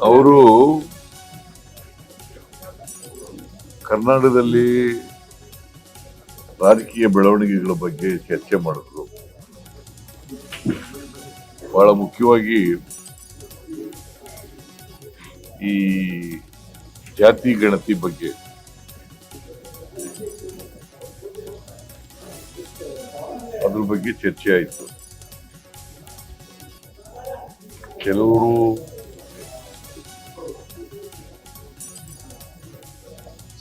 ಅವರು ಕರ್ನಾಟಕದಲ್ಲಿ ರಾಜಕೀಯ ಬೆಳವಣಿಗೆಗಳ ಬಗ್ಗೆ ಚರ್ಚೆ ಮಾಡಿದ್ರು. ಬಹಳ ಮುಖ್ಯವಾಗಿ ಈ ಜಾತಿ ಗಣತಿ ಬಗ್ಗೆ. ಅದ್ರ ಬಗ್ಗೆ ಚರ್ಚೆ ಆಯಿತು. ಕೆಲವರು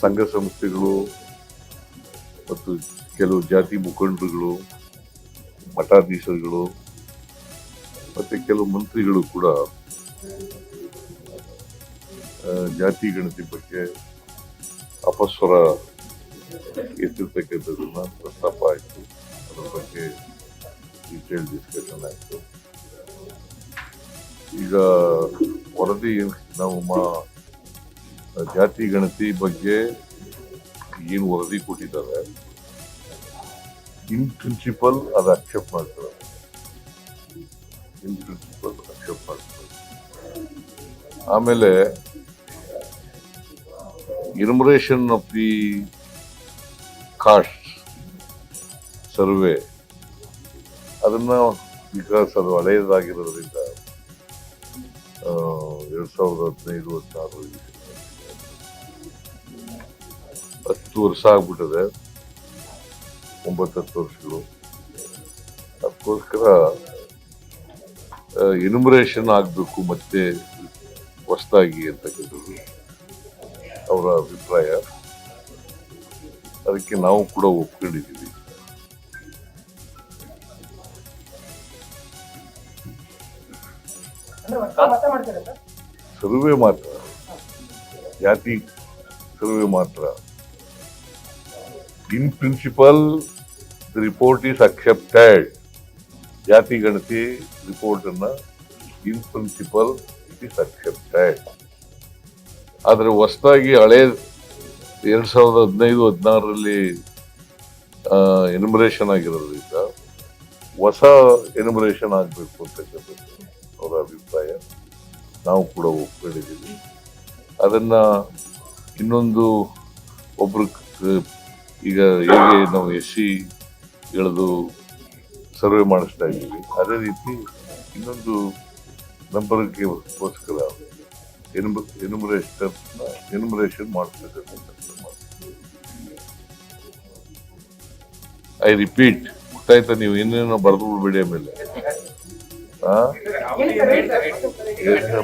ಸಂಘ ಸಂಸ್ಥೆಗಳು ಮತ್ತು ಕೆಲವು ಜಾತಿ ಮುಖಂಡರುಗಳು, ಮಠಾಧೀಶರುಗಳು, ಮತ್ತು ಕೆಲವು ಮಂತ್ರಿಗಳು ಕೂಡ ಜಾತಿ ಗಣತಿ ಬಗ್ಗೆ ಅಪಸ್ವರ ಎತ್ತಿರ್ತಕ್ಕಂಥದ್ದನ್ನ ಪ್ರಸ್ತಾಪ ಆಯಿತು. ಅದರ ಬಗ್ಗೆ ಡೀಟೇಲ್ ಡಿಸ್ಕಷನ್ ಆಯಿತು. ಈಗ ವರದಿ ನಾವು ಮಾ ಜಾತಿ ಗಣತಿ ಬಗ್ಗೆ ಏನು ವರದಿ ಕೊಟ್ಟಿದ್ದಾರೆ ಇನ್ ಪ್ರಿನ್ಸಿಪಲ್ ಅದು ಅಕ್ಸೆಪ್ಟ್ ಮಾಡ್ತಾರೆ. ಇನ್ ಪ್ರಿನ್ಸಿಪಲ್ ಅಕ್ಸೆಪ್ಟ್ ಮಾಡ್ತಾರೆ. ಆಮೇಲೆ enumeration of the caste survey, ಅದನ್ನು ಬಿಕಾಸ್ ಅದು ಹಳೆಯದಾಗಿರೋದ್ರಿಂದ ಎರಡು ಸಾವಿರದ ಹದಿನೈದು, ಹದಿನಾರು ಹತ್ತು ವರ್ಷ ಆಗ್ಬಿಟ್ಟಿದೆ. ಒಂಬತ್ತು ಹತ್ತು ವರ್ಷಗಳು. ಅದಕ್ಕೋಸ್ಕರ ಇನ್ಯುಮರೇಷನ್ ಆಗಬೇಕು ಮತ್ತೆ ಹೊಸದಾಗಿ ಅಂತಕ್ಕಂಥದ್ದು ಅವರ ಅಭಿಪ್ರಾಯ. ಅದಕ್ಕೆ ನಾವು ಕೂಡ ಒಪ್ಕೊಂಡಿದ್ದೀವಿ. ಸರ್ವೆ ಮಾತ್ರ. ಜಾತಿ ಸರ್ವೆ ಮಾತ್ರ. In principle report is accepted ಜಾತಿ ಗಣತಿ ರಿಪೋರ್ಟ್ ಅನ್ನ in principle it is accepted ಆದರೆ ಹೊಸದಾಗಿ ಹಳೆ ಎರಡ್ ಸಾವಿರದ ಹದಿನೈದು, ಹದಿನಾರರಲ್ಲಿ ಎನಿಮರೇಷನ್ ಆಗಿರೋದ್ರಿಂದ, ಹೊಸ ಎನಿಮರೇಷನ್ ಆಗಬೇಕು ಅಂತಕ್ಕಂಥದ್ದು ಅವರ ಅಭಿಪ್ರಾಯ ನಾವು ಕೂಡ ಒಪ್ಕೊಂಡಿದ್ದೀವಿ. ಅದನ್ನು ಇನ್ನೊಂದು ಒಬ್ರು ಕ- ಈಗ ಹೇಗೆ ನಾವು ಎಸ್ ಸಿ ಎಳೆದು ಸರ್ವೆ ಮಾಡಿಸ್ತಾ ಇದ್ದೀವಿ ಅದೇ ರೀತಿ ಇನ್ನೊಂದು ನಂಬರ್ಗೋಸ್ಕರ ಎನುಮರೇಷನ್ ಎನುಮರೇಷನ್ ಮಾಡಿಸ್ತಕ್ಕಂಥ ಐ ರಿಪೀಟ್ ಗೊತ್ತಾಯ್ತಾ ನೀವು ಇನ್ನೇನೋ ಬರೆದು ಬಿಡಿ ಆಮೇಲೆ.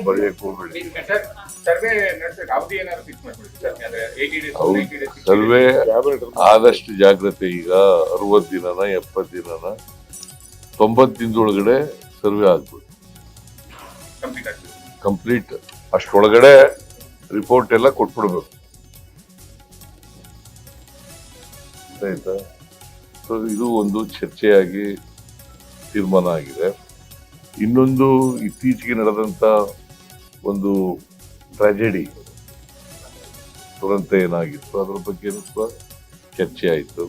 ಬರೆಯಕ್ಕೆ ಹೋಗ್ಬೇಡಿ. ಸರ್ವೆ ನಡೆಸಕ್ಕೆ ಅವಧಿ ಏನಾದ್ರು ಫಿಕ್ಸ್ ಆದಷ್ಟು ಜಾಗ್ರತೆ ಈಗ ಅರವತ್ತು ದಿನನ ಎಪ್ಪತ್ತು ದಿನನ ತೊಂಬತ್ತು ದಿನದೊಳಗಡೆ ಸರ್ವೆ ಆಗ್ಬೋದು. ಕಂಪ್ಲೀಟ್ ಅಷ್ಟೊಳಗಡೆ ರಿಪೋರ್ಟ್ ಎಲ್ಲ ಕೊಟ್ಬಿಡ್ಬೇಕು. ಆಯ್ತಾ? ಸೊ ಇದು ಒಂದು ಚರ್ಚೆಯಾಗಿ ತೀರ್ಮಾನ ಆಗಿದೆ. ಇನ್ನೊಂದು ಇತ್ತೀಚೆಗೆ ನಡೆದಂತ ಒಂದು ಟ್ರಾಜೆಡಿ. ದುರಂತ ಏನಾಗಿತ್ತು? ಅದರ ಬಗ್ಗೆ ಕೂಡ ಚರ್ಚೆ ಆಯಿತು.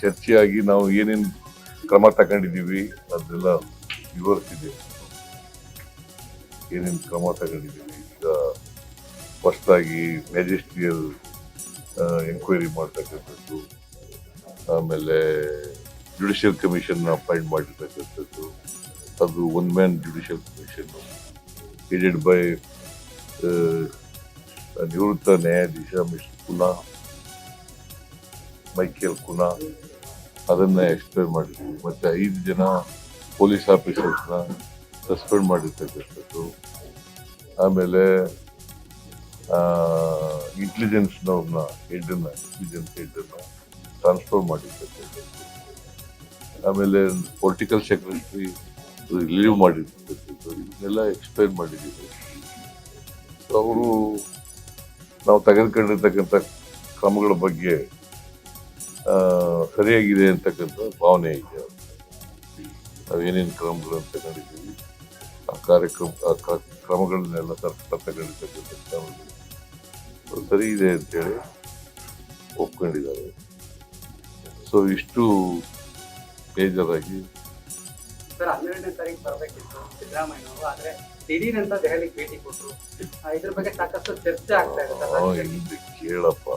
ಚರ್ಚೆಯಾಗಿ ನಾವು ಏನೇನು ಕ್ರಮ ತಗೊಂಡಿದ್ದೀವಿ ಅದನ್ನೆಲ್ಲ ವಿವರಿಸಿದೆ. ಏನೇನು ಕ್ರಮ ತಗೊಂಡಿದ್ದೀವಿ? ಈಗ ಫಸ್ಟಾಗಿ ಮ್ಯಾಜಿಸ್ಟ್ರಿಯಲ್ ಎಂಕ್ವೈರಿ ಮಾಡ್ತಕ್ಕಂಥದ್ದು, ಆಮೇಲೆ ಜುಡಿಷಿಯಲ್ ಕಮಿಷನ್ ಅಪಾಯಿಂಟ್ ಮಾಡಿರ್ತಕ್ಕಂಥದ್ದು. ಅದು one man judicial commission headed by ನಿವೃತ್ತ ನ್ಯಾಯಾಧೀಶ ಮಿಸ್ ಕುನಾ ಮೈಕೇಲ್ ಕುನಾ ಅದನ್ನ ಎಕ್ಸ್ಪ್ಲೇನ್ ಮಾಡಿದ್ವಿ. ಮತ್ತೆ ಐದು ಜನ ಪೊಲೀಸ್ ಆಫೀಸರ್ಸ್ನ ಸಸ್ಪೆಂಡ್ ಮಾಡಿರ್ತಕ್ಕಂಥದ್ದು. ಆಮೇಲೆ ಇಂಟೆಲಿಜೆನ್ಸ್ನವ್ರನ್ನ ಹೆಡ್ನ ಇಂಟೆಲಿಜೆನ್ಸ್ ಹೆಡ್ನ ಟ್ರಾನ್ಸ್ಫರ್ ಮಾಡಿರ್ತಕ್ಕಂಥದ್ದು. ಆಮೇಲೆ ಪೊಲಿಟಿಕಲ್ ಸೆಕ್ರೆಟರಿ ರಿಲೀವ್ ಮಾಡಿರ್ತಕ್ಕಂಥದ್ದು. ಇದನ್ನೆಲ್ಲ ಎಕ್ಸ್ಪ್ಲೈನ್ ಮಾಡಿದ್ದೀವಿ. ಅವರು ನಾವು ತೆಗೆದುಕೊಂಡಿರ್ತಕ್ಕಂಥ ಕ್ರಮಗಳ ಬಗ್ಗೆ ಆ, ಸರಿಯಾಗಿದೆ ಅಂತಕ್ಕಂಥ ಭಾವನೆ ಇದೆ ನಾವೇನೇನು ಕ್ರಮಗಳನ್ನು ತಗೊಂಡಿದ್ದೀವಿ. ಆ ಕಾರ್ಯಕ್ರಮ ಆ ಕಾರ್ಯಕ್ರಮ ಕ್ರಮಗಳನ್ನೆಲ್ಲ ಸರ್ಕಾರ ತಗೊಂಡಿರ್ತಕ್ಕಂಥ ಕ್ರಮಗಳು. ಸರಿ ಇದೆ ಅಂತೇಳಿ ಒಪ್ಕೊಂಡಿದ್ದಾರೆ. ಸೊ ಇಷ್ಟು ಬೇಜಾರಾಗಿ ಸರ್, ಹನ್ನೆರಡನೇ ತಾರೀಕು ಬರಬೇಕಿತ್ತು ಸಿದ್ದರಾಮಯ್ಯನವರು. ಆದ್ರೆ ಅಂತ ದೆಹಲಿಗೆ ಭೇಟಿ ಕೊಟ್ಟರು ಇದ್ರ ಬಗ್ಗೆ ಸಾಕಷ್ಟು ಚರ್ಚೆ ಆಗ್ತಾ ಇದೆ ಸರ್. ಕೇಳಪ್ಪ.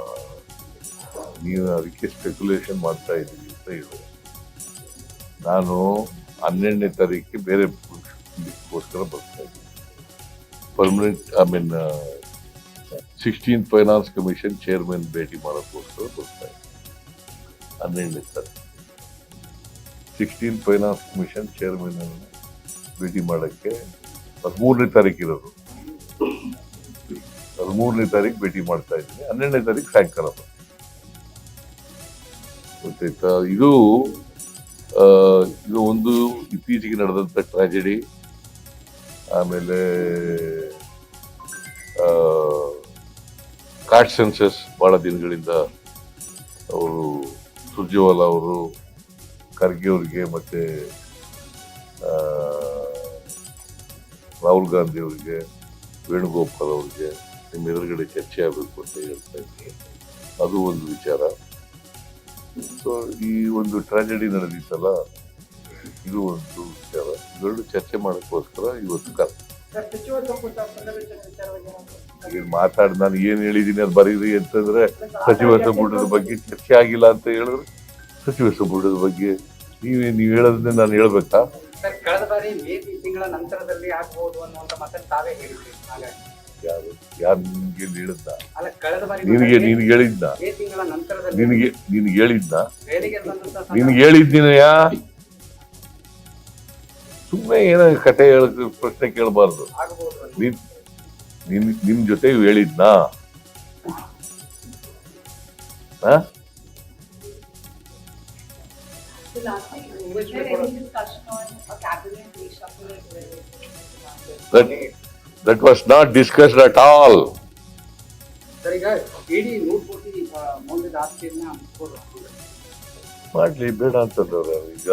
ನೀವು ಅದಕ್ಕೆ ಸ್ಪೆಕ್ಯುಲೇಷನ್ ಮಾಡ್ತಾ ಇದ್ದೀವಿ ಅಂತ ಹೇಳು. ನಾನು ಹನ್ನೆರಡನೇ ತಾರೀಕಿಗೆ ಬೇರೆ ಇದಕ್ಕೋಸ್ಕರ ಬರ್ತಾ ಇದ್ದೀನಿ. Permanent I mean sixteen finance commission chairman ಭೇಟಿ ಮಾಡೋಕ್ಕೋಸ್ಕರ ಬರ್ತಾ ಇದ್ದೀನಿ. ಹನ್ನೆರಡನೇ ತಾರೀಕು ಸಿಕ್ಸ್ಟೀನ್ ಫೈನಾನ್ಸ್ ಕಮಿಷನ್ ಚೇರ್ಮನ್ ಅನ್ನು ಭೇಟಿ ಮಾಡೋಕ್ಕೆ ಹದಿಮೂರನೇ ತಾರೀಕಿರೋದು. ಹದಿಮೂರನೇ ತಾರೀಕು ಭೇಟಿ ಮಾಡ್ತಾ ಇದ್ದೀನಿ. ಹನ್ನೆರಡನೇ ತಾರೀಕು ಸಾಯಂಕಾಲ. ಗೊತ್ತಾಯ್ತಾ? ಇದು ಇದು ಒಂದು ಇತ್ತೀಚೆಗೆ ನಡೆದಂಥ ಟ್ರಾಜಿಡಿ ಆಮೇಲೆ ಕಾಟ್ ಸೆನ್ಸಸ್ ಭಾಳ ದಿನಗಳಿಂದ ಅವರು ಸುರ್ಜೇವಾಲಾ ಅವರು ಖರ್ಗೆ ಅವರಿಗೆ ಮತ್ತೆ ರಾಹುಲ್ ಗಾಂಧಿ ಅವರಿಗೆ, ವೇಣುಗೋಪಾಲ್ ಅವರಿಗೆ ನಿಮ್ಮ ಎದುರುಗಡೆ ಚರ್ಚೆ ಆಗಬೇಕು ಅಂತ ಹೇಳ್ತಾ ಇದ್ದೀನಿ. ಅದು ಒಂದು ವಿಚಾರ. ಸೊ ಈ ಒಂದು ಟ್ರಾಜೆಡಿ ನಡೆದಿತ್ತಲ್ಲ, ಇದು ಒಂದು ವಿಚಾರ. ಇವೆರಡು ಚರ್ಚೆ ಮಾಡೋಕ್ಕೋಸ್ಕರ ಇವತ್ತು ಕರ್? ಈಗ ಮಾತಾಡಿ ನಾನು ಏನ್ ಹೇಳಿದೀನಿ ಅದು ಬರೀರಿ ಅಂತಂದ್ರೆ ಸಚಿವ ಸಂಪುಟದ ಬಗ್ಗೆ ಚರ್ಚೆ ಆಗಿಲ್ಲ ಅಂತ ಹೇಳಿದ್ರೆ. ಸಚಿವ ಸಂಪುಟದ ಬಗ್ಗೆ ನೀವೇ ನೀವು ಹೇಳೋದ್ರಿಂದ ನಾನು ಹೇಳ್ಬೇಕಾ? ಸರ್ ಕಳೆದ ಬಾರಿ ಮೇ ತಿಂಗಳ ನಂತರದಲ್ಲಿ ಆಗ್ಬಹುದು ಅನ್ನುವಂತ ಮಾತನ್ನು ತಾವೇ ಹೇಳಿದ್ರಿ. ಹಾಗಾಗಿ. ಯಾರು ಯಾರು ನಿನ್ಗೆ ಹೇಳಿದ್ನ ಅಲ್ಲ ಕಳೆದ ಬಾರಿ ನಿನಗೆ ನಿನ್ಗೆ ಹೇಳಿದ್ನ ಮೇ ತಿಂಗಳ ನಂತರದಲ್ಲಿ ನಿನಗೆ ನಿನ್ಗೆ ಹೇಳಿದ್ನ ದೆಹಲಿಗೆ ಬಂದಂತ ನಿನ್ಗೆ ಹೇಳಿದ್ದೀನಯ್ಯ? ಸುಮ್ಮನೆ ಏನೋ ಕತೆ ಹೇಳಕ್ ಪ್ರಶ್ನೆ ಕೇಳಬಾರ್ದು. ಆಗಬಹುದು. ನಿನ್ ನಿನ್ ನಿನ್ ಜೊತೆ ಹೇಳಿದ್ನಾ? So that was there any discussion on a cabinet reshuffle as well? That that was not discussed at all sir ಈಗ ಇಡೀ ನೂರು ಕೋಟಿ ಆ, ಮೌಲ್ಯದ ಆಸ್ತಿಯನ್ನ ಮುಚ್ಕೋದು ಮಾಡ್ಲಿ ಬೇಡ ಅಂತಂದವ್ರೆ ಈಗ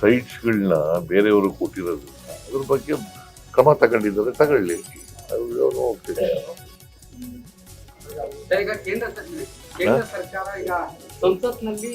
ಸೈಟ್ಸ್ಗಳನ್ನ ಬೇರೆಯವರು ಕೊಟ್ಟಿರೋದು ಅದ್ರ ಬಗ್ಗೆ ಕ್ರಮ ತಗೊಂಡಿದ್ದಾರೆ ತಗೊಳ್ಳಿ. ಅದು ಅವ್ರು ಹೋಗ್ತಿದೆ ಸರ್ ಈಗ ಕೇಂದ್ರ ಸರ್- ಕೇಂದ್ರ ಸರ್ಕಾರ ಈಗ ಸಂಸತ್ನಲ್ಲಿ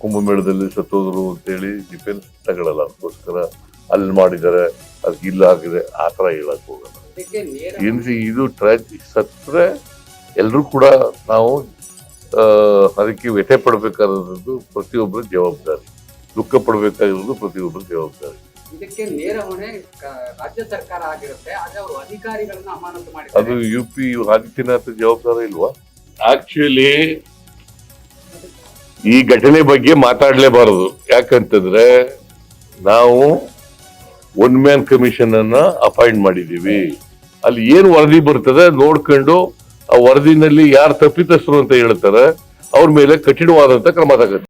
ಕುಂಭಮೇಳದಲ್ಲಿ ಸತ್ತೋದ್ರು ಅಂತೇಳಿ ಡಿಫೆನ್ಸ್ ತಗೊಳ್ಳಲ್ಲ ಅದಕ್ಕೋಸ್ಕರ ಅಲ್ಲಿ ಮಾಡಿದ್ದಾರೆ. ಅದಕ್ಕೆ ಇಲ್ಲ ಆಗಿದೆ. ಆ ಥರ ಹೇಳಕ್ ಹೋಗಲ್ಲ ಏನು ಇದು ಟ್ರಾಜಿ ಸತ್ತರೆ ಎಲ್ಲರೂ ಕೂಡ ನಾವು ಅದಕ್ಕೆ ವ್ಯಥೆ ಪಡಬೇಕಾದದ್ದು ಪ್ರತಿಯೊಬ್ಬರ ಜವಾಬ್ದಾರಿ. ದುಃಖ ಪಡಬೇಕಾಗಿರೋದು ಪ್ರತಿಯೊಬ್ಬರ ಜವಾಬ್ದಾರಿ. ಇದಕ್ಕೆ ನೇರ ಹೊಣೆ ರಾಜ್ಯ ಸರ್ಕಾರ ಆಗಿರುತ್ತೆ. ಆದ್ರೆ ಅವರು ಅಧಿಕಾರಿಗಳನ್ನ ಅಮಾನತು ಅದು ಮಾಡಿದ್ದಾರೆ ಯು ಪಿ ಆದಿತ್ಯನಾಥ್ ಜವಾಬ್ದಾರಿ ಇಲ್ವಾ? ಆಕ್ಚುಲಿ ಈ ಘಟನೆ ಬಗ್ಗೆ ಮಾತಾಡಲೇಬಾರದು. ಯಾಕಂತಂದ್ರೆ ನಾವು ಒನ್ ಮ್ಯಾನ್ ಕಮಿಷನ್ ಅನ್ನ ಅಪಾಯಿಂಟ್ ಮಾಡಿದೀವಿ ಅಲ್ಲಿ ಏನು ವರದಿ ಬರ್ತದೆ ನೋಡ್ಕೊಂಡು ಆ ವರದಿನಲ್ಲಿ ಯಾರು ತಪ್ಪಿತಸ್ಥರು ಅಂತ ಹೇಳ್ತಾರೆ, ಅವ್ರ ಮೇಲೆ ಕಠಿಣವಾದಂತ ಕ್ರಮ ತಗತ್ತೆ.